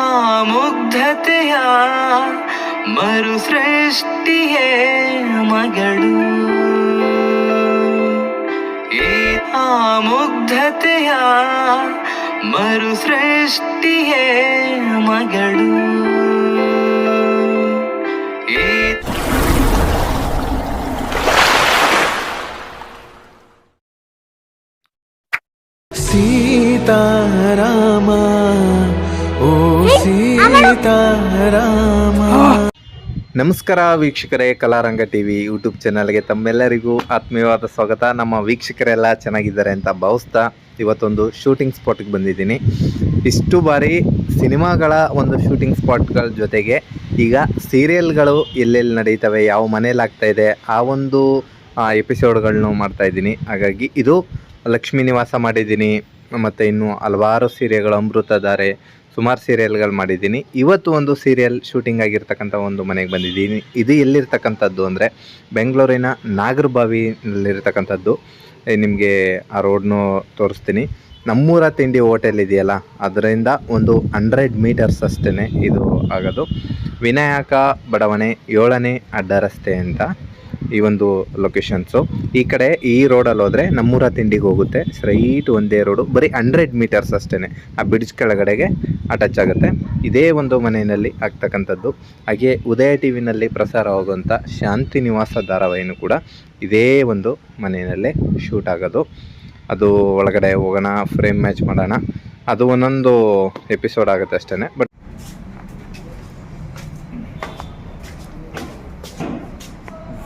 ಆ ಮುಗ್ಧತೆಯ ಮರು ಸೃಷ್ಟಿಯೇ ಮಗಳು ಈ ಆ ಮುಗ್ಧತೆಯ ಮರು ಸೃಷ್ಟಿಯೇ ಮಗಳು ಈ ಸೀತಾರಾಮ ಓ ಸೀತಾರಾಮ. ನಮಸ್ಕಾರ ವೀಕ್ಷಕರೇ ಕಲಾರಂಗ ಟಿವಿ ಯೂಟ್ಯೂಬ್ ಚಾನಲ್ಗೆ ತಮ್ಮೆಲ್ಲರಿಗೂ ಆತ್ಮೀಯವಾದ ಸ್ವಾಗತ. ನಮ್ಮ ವೀಕ್ಷಕರೆಲ್ಲ ಚೆನ್ನಾಗಿದ್ದಾರೆ ಅಂತ ಭಾವಿಸ್ತಾ ಇವತ್ತೊಂದು ಶೂಟಿಂಗ್ ಸ್ಪಾಟ್ಗೆ ಬಂದಿದ್ದೀನಿ. ಇಷ್ಟು ಬಾರಿ ಸಿನಿಮಾಗಳ ಒಂದು ಶೂಟಿಂಗ್ ಸ್ಪಾಟ್ಗಳ ಜೊತೆಗೆ ಈಗ ಸೀರಿಯಲ್ಗಳು ಎಲ್ಲೆಲ್ಲಿ ನಡೀತವೆ ಯಾವ ಮನೇಲಿ ಆಗ್ತಾ ಇದೆ ಆ ಒಂದು ಎಪಿಸೋಡ್ಗಳನ್ನು ಮಾಡ್ತಾ ಇದ್ದೀನಿ. ಹಾಗಾಗಿ ಇದು ಲಕ್ಷ್ಮೀ ನಿವಾಸ ಮಾಡಿದ್ದೀನಿ. ಮತ್ತು ಇನ್ನು ಹಲವಾರು ಸೀರಿಯಲ್ಗಳು ಅಮೃತಧಾರೆ ಸುಮಾರು ಸೀರಿಯಲ್ಗಳು ಮಾಡಿದ್ದೀನಿ. ಇವತ್ತು ಒಂದು ಸೀರಿಯಲ್ ಶೂಟಿಂಗ್ ಆಗಿರ್ತಕ್ಕಂಥ ಒಂದು ಮನೆಗೆ ಬಂದಿದ್ದೀನಿ. ಇದು ಎಲ್ಲಿರ್ತಕ್ಕಂಥದ್ದು ಅಂದರೆ ಬೆಂಗಳೂರಿನ ನಾಗರಬಾವಿನಲ್ಲಿರ್ತಕ್ಕಂಥದ್ದು. ನಿಮಗೆ ಆ ರೋಡ್ನು ತೋರಿಸ್ತೀನಿ. ನಮ್ಮೂರ ತಿಂಡಿ ಹೋಟೆಲ್ ಇದೆಯಲ್ಲ, ಅದರಿಂದ ಒಂದು ಹಂಡ್ರೆಡ್ ಮೀಟರ್ಸ್ ಅಷ್ಟೇ ಇದು ಆಗೋದು. ವಿನಾಯಕ ಬಡಾವಣೆ ಏಳನೇ ಅಡ್ಡ ರಸ್ತೆ ಅಂತ. ಈ ಒಂದು ಲೊಕೇಶನ್ಸು ಈ ಕಡೆ ಈ ರೋಡಲ್ಲಿ ಹೋದರೆ ನಮ್ಮೂರ ತಿಂಡಿಗೆ ಹೋಗುತ್ತೆ. ಸ್ಟ್ರೈಟ್ ಒಂದೇ ರೋಡು ಬರೀ ಹಂಡ್ರೆಡ್ ಮೀಟರ್ಸ್ ಅಷ್ಟೇ ಆ ಬ್ರಿಡ್ಜ್ ಕೆಳಗಡೆಗೆ ಅಟ್ಯಾಚ್ ಆಗುತ್ತೆ. ಇದೇ ಒಂದು ಮನೆಯಲ್ಲಿ ಆಗ್ತಕ್ಕಂಥದ್ದು. ಹಾಗೆ ಉದಯ ಟಿ ವಿನಲ್ಲಿ ಪ್ರಸಾರವಾಗುವಂಥ ಶಾಂತಿ ನಿವಾಸ ಧಾರಾವಾಹಿನೂ ಕೂಡ ಇದೇ ಒಂದು ಮನೆಯಲ್ಲೇ ಶೂಟ್ ಆಗೋದು. ಅದು ಒಳಗಡೆ ಹೋಗೋಣ ಫ್ರೇಮ್ ಮ್ಯಾಚ್ ಮಾಡೋಣ. ಅದು ಒಂದೊಂದು ಎಪಿಸೋಡ್ ಆಗುತ್ತೆ ಅಷ್ಟೇ ಬಟ್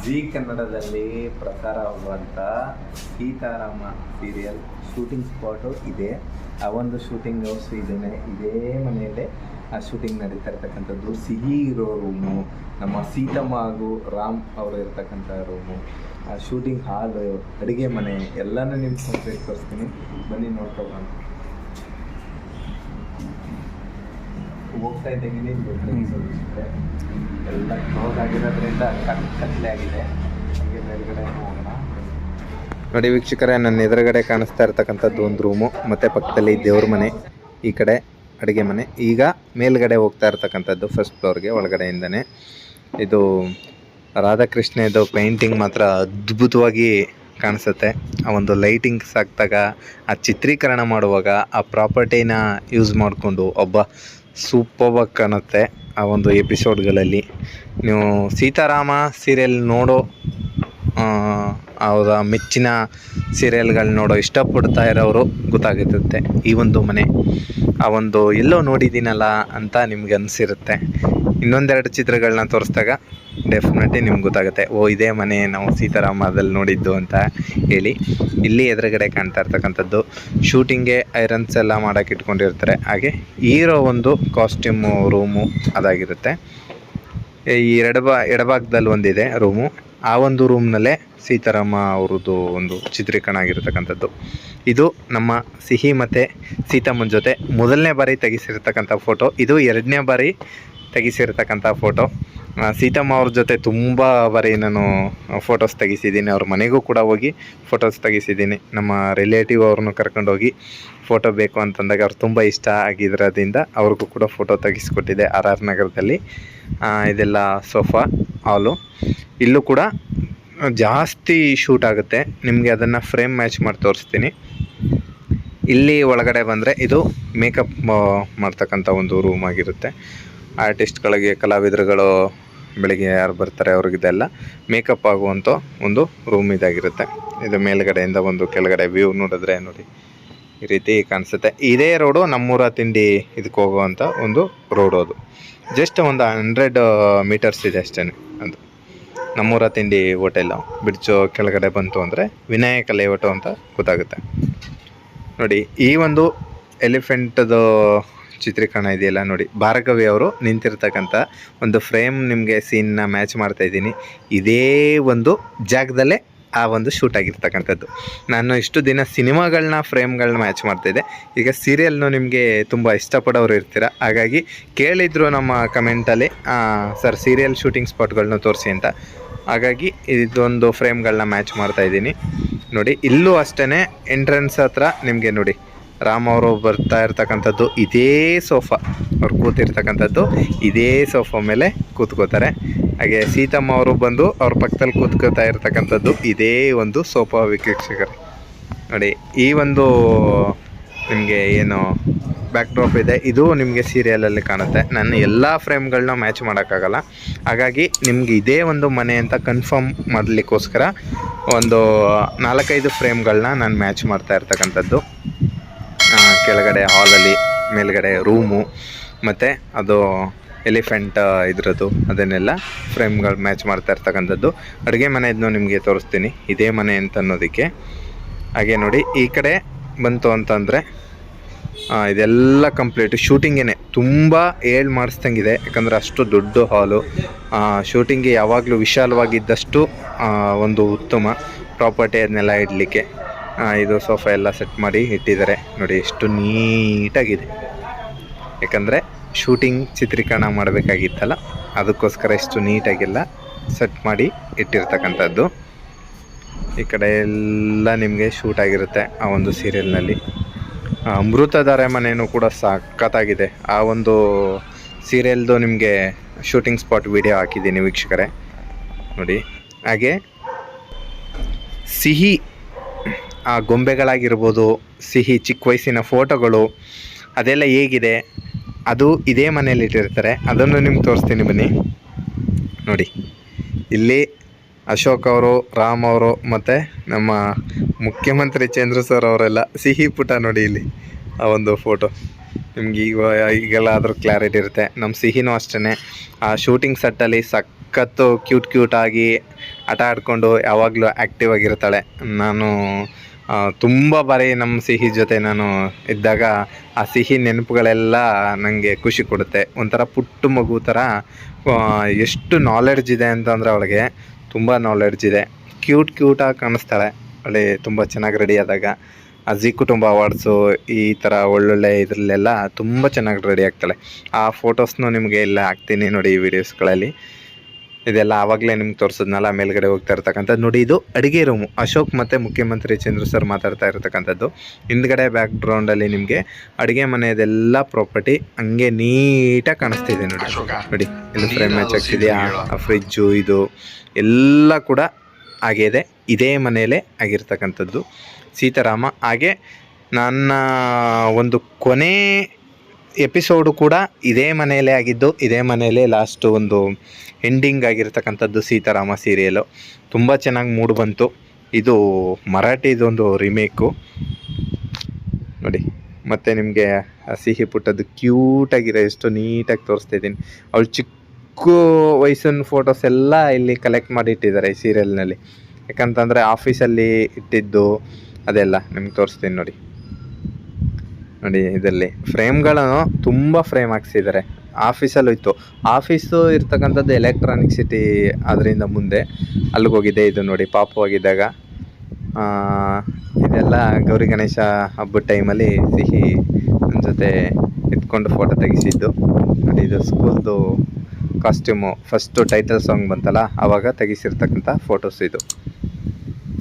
ಜಿ ಕನ್ನಡದಲ್ಲಿ ಪ್ರಸಾರವಾಗುವಂಥ ಸೀತಾರಾಮ ಸೀರಿಯಲ್ ಶೂಟಿಂಗ್ ಸ್ಪಾಟು ಇದೆ. ಆ ಒಂದು ಶೂಟಿಂಗ್ ಹೌಸ್ ಇದೇ ಇದೇ ಮನೆಯಲ್ಲೇ ಆ ಶೂಟಿಂಗ್ ನಡೀತಾ ಇರ್ತಕ್ಕಂಥದ್ದು. ಸಿಹಿ ಇರೋ ರೂಮು ನಮ್ಮ ಸೀತಮ್ಮ ಹಾಗೂ ರಾಮ್ ಅವರು ಇರ್ತಕ್ಕಂಥ ರೂಮು ಆ ಶೂಟಿಂಗ್ ಹಾಲು ಅಡುಗೆ ಮನೆ ಎಲ್ಲನೂ ನಿಮ್ಮ ಕಂಪ್ಲೀಟ್ ತೋರಿಸ್ತೀನಿ. ಬನ್ನಿ ನೋಡ್ಕೊಳ್ಳೋಣ ಹೋಗ್ತಾ ಇದ್ದೀನಿ ಎಲ್ಲ ಕ್ಲೋಸ್ ಆಗಿರೋದ್ರಿಂದ ಕಟ್ ಕತ್ಲೆ ಆಗಿದೆ. ಹಂಗೆ ಮೇಲ್ಗಡೆ ಹೋಗೋಣ ನೋಡಿ ವೀಕ್ಷಕರೇ ನನ್ನ ಎದುರುಗಡೆ ಕಾಣಿಸ್ತಾ ಇರ್ತಕ್ಕಂಥದ್ದು ಒಂದು ರೂಮು ಮತ್ತು ಪಕ್ಕದಲ್ಲಿ ದೇವ್ರ ಮನೆ ಈ ಕಡೆ ಅಡುಗೆ ಮನೆ. ಈಗ ಮೇಲ್ಗಡೆ ಹೋಗ್ತಾ ಇರ್ತಕ್ಕಂಥದ್ದು ಫಸ್ಟ್ ಫ್ಲೋರ್ಗೆ ಒಳಗಡೆಯಿಂದನೇ. ಇದು ರಾಧಾಕೃಷ್ಣದು ಪೇಂಟಿಂಗ್ ಮಾತ್ರ ಅದ್ಭುತವಾಗಿ ಕಾಣಿಸುತ್ತೆ. ಆ ಒಂದು ಲೈಟಿಂಗ್ಸ್ ಹಾಕಿದಾಗ ಆ ಚಿತ್ರೀಕರಣ ಮಾಡುವಾಗ ಆ ಪ್ರಾಪರ್ಟಿನ ಯೂಸ್ ಮಾಡಿಕೊಂಡು ಒಬ್ಬ ಸೂಪರ್ವಾಗಿ ಕಾಣುತ್ತೆ ಆ ಒಂದು ಎಪಿಸೋಡ್ಗಳಲ್ಲಿ. ನೀವು ಸೀತಾರಾಮ ಸೀರಿಯಲ್ ನೋಡೋ ಅವರ ಮೆಚ್ಚಿನ ಸೀರಿಯಲ್ಗಳು ನೋಡೋ ಇಷ್ಟಪಡ್ತಾ ಇರೋರು ಗೊತ್ತಾಗುತ್ತದೆ ಈ ಒಂದು ಮನೆ. ಆ ಒಂದು ಎಲ್ಲೋ ನೋಡಿದ್ದೀನಲ್ಲ ಅಂತ ನಿಮ್ಗೆ ಅನಿಸಿರುತ್ತೆ. ಇನ್ನೊಂದೆರಡು ಚಿತ್ರಗಳನ್ನ ತೋರಿಸಿದಾಗ ಡೆಫಿನೆಟ್ಲಿ ನಿಮ್ಗೆ ಗೊತ್ತಾಗುತ್ತೆ. ಓ, ಇದೇ ಮನೆ ನಾವು ಸೀತಾರಾಮದಲ್ಲಿ ನೋಡಿದ್ದು ಅಂತ ಹೇಳಿ. ಇಲ್ಲಿ ಎದುರುಗಡೆ ಕಾಣ್ತಾ ಇರ್ತಕ್ಕಂಥದ್ದು ಶೂಟಿಂಗ್ಗೆ ಐರನ್ಸ್ ಎಲ್ಲ ಮಾಡೋಕ್ಕೆ ಇಟ್ಕೊಂಡಿರ್ತಾರೆ. ಹಾಗೆ ಹೀರೋ ಒಂದು ಕಾಸ್ಟ್ಯೂಮು ರೂಮು ಅದಾಗಿರುತ್ತೆ. ಈ ಎಡಬಾ, ಎಡಭಾಗದಲ್ಲಿ ಒಂದಿದೆ ರೂಮು. ಆ ಒಂದು ರೂಮ್ನಲ್ಲೇ ಸೀತಾರಾಮ ಅವ್ರದ್ದು ಒಂದು ಚಿತ್ರೀಕರಣ ಆಗಿರತಕ್ಕಂಥದ್ದು. ಇದು ನಮ್ಮ ಸಿಹಿ ಮತ್ತು ಸೀತಮ್ಮನ ಜೊತೆ ಮೊದಲನೇ ಬಾರಿ ತೆಗೆಸಿರ್ತಕ್ಕಂಥ ಫೋಟೋ ಇದು ಎರಡನೇ ಬಾರಿ ತೆಗೆಸಿರ್ತಕ್ಕಂಥ ಫೋಟೋ ಸೀತಮ್ಮ ಅವ್ರ ಜೊತೆ ತುಂಬ ಬಾರಿ ನಾನು ಫೋಟೋಸ್ ತೆಗೆಸಿದ್ದೀನಿ. ಅವ್ರ ಮನೆಗೂ ಕೂಡ ಹೋಗಿ ಫೋಟೋಸ್ ತೆಗೆಸಿದ್ದೀನಿ. ನಮ್ಮ ರಿಲೇಟಿವ್ ಅವ್ರನ್ನೂ ಕರ್ಕೊಂಡೋಗಿ ಫೋಟೋ ಬೇಕು ಅಂತಂದಾಗ ಅವ್ರು ತುಂಬ ಇಷ್ಟ ಆಗಿದ್ರದಿಂದ ಅವ್ರಿಗೂ ಕೂಡ ಫೋಟೋ ತೆಗೆಸ್ಕೊಟ್ಟಿದ್ದೆ ಆರ್ ಆರ್ ನಗರದಲ್ಲಿ. ಇದೆಲ್ಲ ಸೋಫಾ ಹಾಲು ಇಲ್ಲೂ ಕೂಡ ಜಾಸ್ತಿ ಶೂಟ್ ಆಗುತ್ತೆ. ನಿಮಗೆ ಅದನ್ನು ಫ್ರೇಮ್ ಮ್ಯಾಚ್ ಮಾಡಿ ತೋರಿಸ್ತೀನಿ. ಇಲ್ಲಿ ಒಳಗಡೆ ಬಂದರೆ ಇದು ಮೇಕಪ್ ಮಾಡ್ತಕ್ಕಂಥ ಒಂದು ರೂಮ್ ಆಗಿರುತ್ತೆ. ಆರ್ಟಿಸ್ಟ್ಗಳಿಗೆ, ಕಲಾವಿದರುಗಳು ಬೆಳಿಗ್ಗೆ ಯಾರು ಬರ್ತಾರೆ ಅವ್ರಿಗಿದೆಲ್ಲ ಮೇಕಪ್ ಆಗುವಂಥ ಒಂದು ರೂಮ್ ಇದಾಗಿರುತ್ತೆ. ಇದು ಮೇಲ್ಗಡೆಯಿಂದ ಒಂದು ಕೆಳಗಡೆ ವ್ಯೂ ನೋಡಿದ್ರೆ ನೋಡಿ ಈ ರೀತಿ ಕಾಣಿಸುತ್ತೆ. ಇದೇ ರೋಡು ನಮ್ಮೂರ ತಿಂಡಿ ಇದಕ್ಕೆ ಹೋಗುವಂಥ ಒಂದು ರೋಡ್ ಅದು. ಜಸ್ಟ್ ಒಂದು ಹಂಡ್ರೆಡ್ ಮೀಟರ್ಸ್ ಇದೆ ಅಷ್ಟೇ ಅದು. ನಮ್ಮೂರ ತಿಂಡಿ ಹೋಟೆಲ್ ಬಿಡ್ಜು ಕೆಳಗಡೆ ಬಂತು ಅಂದರೆ ವಿನಾಯಕ ಲೇಔಟು ಅಂತ ಗೊತ್ತಾಗುತ್ತೆ. ನೋಡಿ ಈ ಒಂದು ಎಲಿಫೆಂಟ್ದು ಚಿತ್ರೀಕರಣ ಇದೆಯಲ್ಲ ನೋಡಿ. ಭಾರ್ಗವಿ ಅವರು ನಿಂತಿರ್ತಕ್ಕಂಥ ಒಂದು ಫ್ರೇಮ್ ನಿಮಗೆ ಸೀನ್ನ ಮ್ಯಾಚ್ ಮಾಡ್ತಾ ಇದ್ದೀನಿ. ಇದೇ ಒಂದು ಜಾಗದಲ್ಲೇ ಆ ಒಂದು ಶೂಟ್ ಆಗಿರ್ತಕ್ಕಂಥದ್ದು. ನಾನು ಇಷ್ಟು ದಿನ ಸಿನಿಮಾಗಳನ್ನ ಫ್ರೇಮ್ಗಳನ್ನ ಮ್ಯಾಚ್ ಮಾಡ್ತಾಯಿದ್ದೆ ಈಗ ಸೀರಿಯಲ್ನು ನಿಮಗೆ ತುಂಬ ಇಷ್ಟಪಡೋರು ಇರ್ತೀರ? ಹಾಗಾಗಿ ಕೇಳಿದ್ರು ನಮ್ಮ ಕಮೆಂಟಲ್ಲಿ ಸರ್ ಸೀರಿಯಲ್ ಶೂಟಿಂಗ್ ಸ್ಪಾಟ್ಗಳನ್ನ ತೋರಿಸಿ ಅಂತ. ಹಾಗಾಗಿ ಇದೊಂದು ಫ್ರೇಮ್ಗಳನ್ನ ಮ್ಯಾಚ್ ಮಾಡ್ತಾ ಇದ್ದೀನಿ. ನೋಡಿ, ಇಲ್ಲೂ ಅಷ್ಟೇ ಎಂಟ್ರೆನ್ಸ್ ಹತ್ರ ನಿಮಗೆ ನೋಡಿ. ರಾಮ್ ಅವರು ಬರ್ತಾ ಇರ್ತಕ್ಕಂಥದ್ದು ಇದೇ ಸೋಫಾ. ಅವ್ರು ಕೂತಿರ್ತಕ್ಕಂಥದ್ದು ಇದೇ ಸೋಫಾ ಮೇಲೆ ಕೂತ್ಕೋತಾರೆ. ಹಾಗೆ ಸೀತಮ್ಮ ಅವರು ಬಂದು ಅವ್ರ ಪಕ್ಕದಲ್ಲಿ ಕೂತ್ಕೋತಾ ಇರ್ತಕ್ಕಂಥದ್ದು ಇದೇ ಒಂದು ಸೋಫಾ ವೀಕ್ಷಕರು. ನೋಡಿ, ಈ ಒಂದು ನಿಮಗೆ ಏನು ಬ್ಯಾಕ್ ಡ್ರಾಪ್ ಇದೆ, ಇದು ನಿಮಗೆ ಸೀರಿಯಲಲ್ಲಿ ಕಾಣುತ್ತೆ. ನಾನು ಎಲ್ಲ ಫ್ರೇಮ್ಗಳನ್ನ ಮ್ಯಾಚ್ ಮಾಡೋಕ್ಕಾಗಲ್ಲ. ಹಾಗಾಗಿ ನಿಮ್ಗೆ ಇದೇ ಒಂದು ಮನೆ ಅಂತ ಕನ್ಫರ್ಮ್ ಮಾಡಲಿಕ್ಕೋಸ್ಕರ ಒಂದು ನಾಲ್ಕೈದು ಫ್ರೇಮ್ಗಳನ್ನ ನಾನು ಮ್ಯಾಚ್ ಮಾಡ್ತಾ ಇರ್ತಕ್ಕಂಥದ್ದು. ಕೆಳಗಡೆ ಹಾಲಲ್ಲಿ ಮೇಲ್ಗಡೆ ರೂಮು ಮತ್ತು ಅದು ಎಲಿಫೆಂಟ್ ಇದ್ರದ್ದು, ಅದನ್ನೆಲ್ಲ ಫ್ರೇಮ್ಗಳು ಮ್ಯಾಚ್ ಮಾಡ್ತಾ ಇರ್ತಕ್ಕಂಥದ್ದು. ಅಡುಗೆ ಮನೆಯದನ್ನು ನಿಮಗೆ ತೋರಿಸ್ತೀನಿ. ಇದೇ ಮನೆ ಅಂತ ಅನ್ನೋದಕ್ಕೆ. ಹಾಗೆ ನೋಡಿ, ಈ ಕಡೆ ಬಂತು ಅಂತಂದರೆ ಇದೆಲ್ಲ ಕಂಪ್ಲೀಟ್ ಶೂಟಿಂಗೇನೆ ತುಂಬ ಏಳು ಮಾಡಿಸ್ದಂಗಿದೆ. ಯಾಕಂದರೆ ಅಷ್ಟು ದೊಡ್ಡ ಹಾಲು ಶೂಟಿಂಗ್ಗೆ ಯಾವಾಗಲೂ ವಿಶಾಲವಾಗಿದ್ದಷ್ಟು ಒಂದು ಉತ್ತಮ ಪ್ರಾಪರ್ಟಿ ಅದನ್ನೆಲ್ಲ ಇಡಲಿಕ್ಕೆ. ಇದು ಸೋಫಾ ಎಲ್ಲ ಸೆಟ್ ಮಾಡಿ ಇಟ್ಟಿದ್ದಾರೆ. ನೋಡಿ, ಎಷ್ಟು ನೀಟಾಗಿದೆ. ಯಾಕಂದರೆ ಶೂಟಿಂಗ್ ಚಿತ್ರೀಕರಣ ಮಾಡಬೇಕಾಗಿತ್ತಲ್ಲ, ಅದಕ್ಕೋಸ್ಕರ ಎಷ್ಟು ನೀಟಾಗಿಲ್ಲ ಸೆಟ್ ಮಾಡಿ ಇಟ್ಟಿರ್ತಕ್ಕಂಥದ್ದು. ಈ ಕಡೆ ಎಲ್ಲ ನಿಮಗೆ ಶೂಟ್ ಆಗಿರುತ್ತೆ ಆ ಒಂದು ಸೀರಿಯಲ್ನಲ್ಲಿ ಅಮೃತಧಾರೆ ಮನೆಯೂ ಕೂಡ ಸಖತ್ತಾಗಿದೆ. ಆ ಒಂದು ಸೀರಿಯಲ್ದು ನಿಮಗೆ ಶೂಟಿಂಗ್ ಸ್ಪಾಟ್ ವಿಡಿಯೋ ಹಾಕಿದ್ದೀನಿ ವೀಕ್ಷಕರೇ. ನೋಡಿ, ಹಾಗೆ ಸಿಹಿ ಆ ಗೊಂಬೆಗಳಾಗಿರ್ಬೋದು, ಸಿಹಿ ಚಿಕ್ಕ ವಯಸ್ಸಿನ ಫೋಟೋಗಳು, ಅದೆಲ್ಲ ಹೇಗಿದೆ? ಅದು ಇದೇ ಮನೆಯಲ್ಲಿ ಇಟ್ಟಿರ್ತಾರೆ. ಅದನ್ನು ನಿಮ್ಗೆ ತೋರಿಸ್ತೀನಿ ಬನ್ನಿ. ನೋಡಿ. ಇಲ್ಲಿ ಅಶೋಕ್ ಅವರು, ರಾಮ್ ಅವರು ಮತ್ತು ನಮ್ಮ ಮುಖ್ಯಮಂತ್ರಿ ಚಂದ್ರ ಸರ್ ಅವರೆಲ್ಲ ಸಿಹಿ ಪುಟ ನೋಡಿ ಇಲ್ಲಿ, ಆ ಒಂದು ಫೋಟೋ. ನಿಮ್ಗೆ ಈಗ ಈಗೆಲ್ಲ ಅದ್ರ ಕ್ಲಾರಿಟಿ ಇರುತ್ತೆ. ನಮ್ಮ ಸಿಹಿನೂ ಅಷ್ಟೇ ಆ ಶೂಟಿಂಗ್ ಸೆಟ್ಟಲ್ಲಿ ಸಖತ್ತು ಕ್ಯೂಟ್ ಕ್ಯೂಟಾಗಿ ಆಟ ಆಡಿಕೊಂಡು ಯಾವಾಗಲೂ ಆ್ಯಕ್ಟಿವ್ ಆಗಿರ್ತಾಳೆ. ನಾನು ತುಂಬ ಬಾರಿ ನಮ್ಮ ಸಿಹಿ ಜೊತೆ ನಾನು ಇದ್ದಾಗ ಆ ಸಿಹಿ ನೆನಪುಗಳೆಲ್ಲ ನನಗೆ ಖುಷಿ ಕೊಡುತ್ತೆ. ಒಂಥರ ಪುಟ್ಟ ಮಗು ಥರ ಎಷ್ಟು ನಾಲೆಡ್ಜ್ ಇದೆ ಅಂತಂದರೆ ಅವಳಿಗೆ ತುಂಬ ನಾಲೆಡ್ಜ್ ಇದೆ. ಕ್ಯೂಟ್ ಕ್ಯೂಟಾಗಿ ಕಾಣಿಸ್ತಾಳೆ. ಅವಳಿ ತುಂಬ ಚೆನ್ನಾಗಿ ರೆಡಿ ಆದಾಗ. ಆ ಕುಟುಂಬ ಅವಾರ್ಡ್ಸು ಈ ಥರ ಒಳ್ಳೊಳ್ಳೆ ಇದರಲ್ಲೆಲ್ಲ ತುಂಬ ಚೆನ್ನಾಗಿ ರೆಡಿ ಆಗ್ತಾಳೆ. ಆ ಫೋಟೋಸ್ನು ನಿಮಗೆ ಇಲ್ಲ ಹಾಕ್ತೀನಿ ನೋಡಿ ಈ ವಿಡಿಯೋಸ್ಗಳಲ್ಲಿ ಇದೆಲ್ಲ ಆವಾಗಲೇ ನಿಮ್ಗೆ ತೋರಿಸಿದ್ನಲ್ಲ ಮೇಲ್ಗಡೆ ಹೋಗ್ತಾ ಇರ್ತಕ್ಕಂಥದ್ದು. ನೋಡಿ ಇದು ಅಡುಗೆ ರೂಮು ಅಶೋಕ್ ಮತ್ತು ಮುಖ್ಯಮಂತ್ರಿ ಚಂದ್ರ ಸರ್ ಮಾತಾಡ್ತಾ ಇರತಕ್ಕಂಥದ್ದು. ಹಿಂದ್ಗಡೆ ಬ್ಯಾಕ್ ಗ್ರೌಂಡಲ್ಲಿ ನಿಮಗೆ ಅಡುಗೆ ಮನೆಯದೆಲ್ಲ ಪ್ರಾಪರ್ಟಿ ಹಂಗೆ ನೀಟಾಗಿ ಕಾಣಿಸ್ತಿದೆ ನೋಡಿ. ನೋಡಿ ಇಲ್ಲಿ ಫ್ರೇಮ್ ಮ್ಯಾಚ್ ಆಗ್ತಿದೆಯಾ? ಫ್ರಿಜ್ಜು ಇದು ಎಲ್ಲ ಕೂಡ ಆಗಿದೆ ಇದೇ ಮನೆಯಲ್ಲೇ ಆಗಿರ್ತಕ್ಕಂಥದ್ದು. ಸೀತಾರಾಮ. ಹಾಗೆ ನನ್ನ ಒಂದು ಕೊನೆ ಎಪಿಸೋಡು ಕೂಡ ಇದೇ ಮನೆಯಲ್ಲೇ ಆಗಿದ್ದು, ಇದೇ ಮನೆಯಲ್ಲೇ ಲಾಸ್ಟು ಒಂದು ಎಂಡಿಂಗ್ ಆಗಿರ್ತಕ್ಕಂಥದ್ದು ಸೀತಾರಾಮ ಸೀರಿಯಲು ತುಂಬ ಚೆನ್ನಾಗಿ ಮೂಡ್ ಬಂತು. ಇದು ಮರಾಠಿದೊಂದು ರಿಮೇಕು ನೋಡಿ, ಮತ್ತು ನಿಮಗೆ ಸಿಹಿ ಪುಟ್ಟದ್ದು ಕ್ಯೂಟಾಗಿರೋ ಎಷ್ಟು ನೀಟಾಗಿ ತೋರಿಸ್ತಾ ಇದ್ದೀನಿ. ಅವಳು ಚಿಕ್ಕ ವಯಸ್ಸಿನ ಫೋಟೋಸ್ ಎಲ್ಲ ಇಲ್ಲಿ ಕಲೆಕ್ಟ್ ಮಾಡಿ ಇಟ್ಟಿದ್ದಾರೆ ಈ ಸೀರಿಯಲ್ನಲ್ಲಿ ಯಾಕಂತಂದರೆ ಆಫೀಸಲ್ಲಿ ಇಟ್ಟಿದ್ದು ಅದೆಲ್ಲ ನಿಮ್ಗೆ ತೋರಿಸ್ತೀನಿ ನೋಡಿ. ನೋಡಿ ಇದರಲ್ಲಿ. ಫ್ರೇಮ್ಗಳನ್ನು ತುಂಬ ಫ್ರೇಮ್ ಹಾಕ್ಸಿದ್ದಾರೆ ಆಫೀಸಲ್ಲೂ ಇತ್ತು. ಆಫೀಸು ಇರ್ತಕ್ಕಂಥದ್ದು ಎಲೆಕ್ಟ್ರಾನಿಕ್ ಸಿಟಿ ಅದರಿಂದ ಮುಂದೆ ಅಲ್ಲಿಗೆ ಹೋಗಿದ್ದೆ ಇದು ನೋಡಿ ಪಾಪವಾಗಿದ್ದಾಗ. ಆ, ಇದೆಲ್ಲ ಗೌರಿ ಗಣೇಶ ಹಬ್ಬದ ಟೈಮಲ್ಲಿ ಸಿಹಿ ನನ್ನ ಜೊತೆ ಎತ್ಕೊಂಡು ಫೋಟೋ ತೆಗೆಸಿದ್ದು. ನೋಡಿ ಇದು ಸ್ಕೂಲ್ದು ಕಾಸ್ಟ್ಯೂಮು ಫಸ್ಟು ಟೈಟಲ್ ಸಾಂಗ್ ಬಂತಲ್ಲ ಆವಾಗ ತೆಗೆಸಿರ್ತಕ್ಕಂಥ ಫೋಟೋಸ್ ಇದು.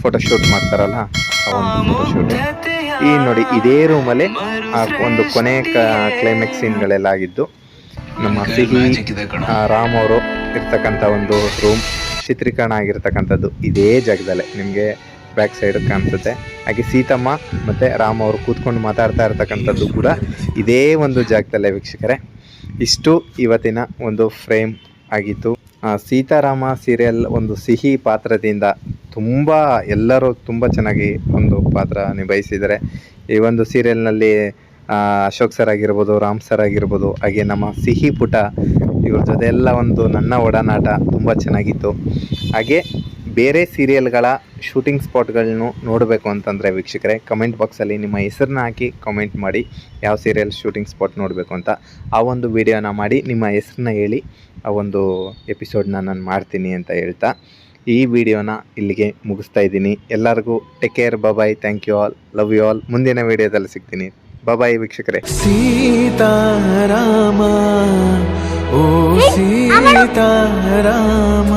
ಫೋಟೋ ಶೂಟ್ ಮಾಡ್ತಾರಲ್ಲ ಆ ಒಂದು ಈ ನೋಡಿ ಇದೇ ರೂಮಲ್ಲಿ ಆ ಒಂದು ಕೊನೆ ಕ್ಲೈಮ್ಯಾಕ್ಸ್ ಸೀನ್ಗಳೆಲ್ಲ ಆಗಿದ್ದು ನಮ್ಮ ಸಿಹಿ ರಾಮ್ ಅವರು ಇರ್ತಕ್ಕಂಥ ಒಂದು ರೂಮ್ ಚಿತ್ರೀಕರಣ ಆಗಿರ್ತಕ್ಕಂಥದ್ದು ಇದೇ ಜಾಗದಲ್ಲೇ. ನಿಮಗೆ ಬ್ಯಾಕ್ ಸೈಡ್ ಕಾಣಿಸುತ್ತೆ. ಹಾಗೆ ಸೀತಮ್ಮ ಮತ್ತು ರಾಮ್ ಅವರು ಕೂತ್ಕೊಂಡು ಮಾತಾಡ್ತಾ ಇರ್ತಕ್ಕಂಥದ್ದು ಕೂಡ ಇದೇ ಒಂದು ಜಾಗದಲ್ಲೇ ವೀಕ್ಷಕರೇ. ಇಷ್ಟು ಇವತ್ತಿನ ಒಂದು ಫ್ರೇಮ್ ಆಗಿತ್ತು. ಸೀತಾರಾಮ ಸೀರಿಯಲ್ ಒಂದು ಸಿಹಿ ಪಾತ್ರದಿಂದ ತುಂಬ ಎಲ್ಲರೂ ತುಂಬ ಚೆನ್ನಾಗಿ ಒಂದು ಪಾತ್ರ ನಿಭಾಯಿಸಿದ್ದಾರೆ. ಈ ಒಂದು ಸೀರಿಯಲ್ನಲ್ಲಿ ಅಶೋಕ್ ಸರ್ ಆಗಿರ್ಬೋದು, ರಾಮ್ ಸರ್ ಆಗಿರ್ಬೋದು, ಹಾಗೆ ನಮ್ಮ ಸಿಹಿ ಪುಟ, ಇವ್ರ ಜೊತೆ ಎಲ್ಲ ಒಂದು ನನ್ನ ಒಡನಾಟ ತುಂಬ ಚೆನ್ನಾಗಿತ್ತು. ಹಾಗೆ ಬೇರೆ ಸೀರಿಯಲ್ಗಳ ಶೂಟಿಂಗ್ ಸ್ಪಾಟ್ಗಳನ್ನು ನೋಡಬೇಕು ಅಂತಂದರೆ ವೀಕ್ಷಕರೇ ಕಮೆಂಟ್ ಬಾಕ್ಸಲ್ಲಿ ನಿಮ್ಮ ಹೆಸರನ್ನ ಹಾಕಿ ಕಮೆಂಟ್ ಮಾಡಿ, ಯಾವ ಸೀರಿಯಲ್ ಶೂಟಿಂಗ್ ಸ್ಪಾಟ್ ನೋಡಬೇಕು ಅಂತ ಆ ಒಂದು ವಿಡಿಯೋನ ಮಾಡಿ, ನಿಮ್ಮ ಹೆಸರನ್ನ ಹೇಳಿ ಆ ಒಂದು ಎಪಿಸೋಡ್ನ ನಾನು ಮಾಡ್ತೀನಿ ಅಂತ ಹೇಳ್ತಾ ಈ ವಿಡಿಯೋನ ಇಲ್ಲಿಗೆ ಮುಗಿಸ್ತಾ ಇದ್ದೀನಿ. ಎಲ್ಲರಿಗೂ take care bye thank you all love you all ಮುಂದಿನ ವಿಡಿಯೋದಲ್ಲಿ ಸಿಗ್ತೀನಿ. ಬಾಯ್ ವೀಕ್ಷಕರೇ. ಸೀತಾರಾಮ ಓ ಸೀತಾರಾಮ.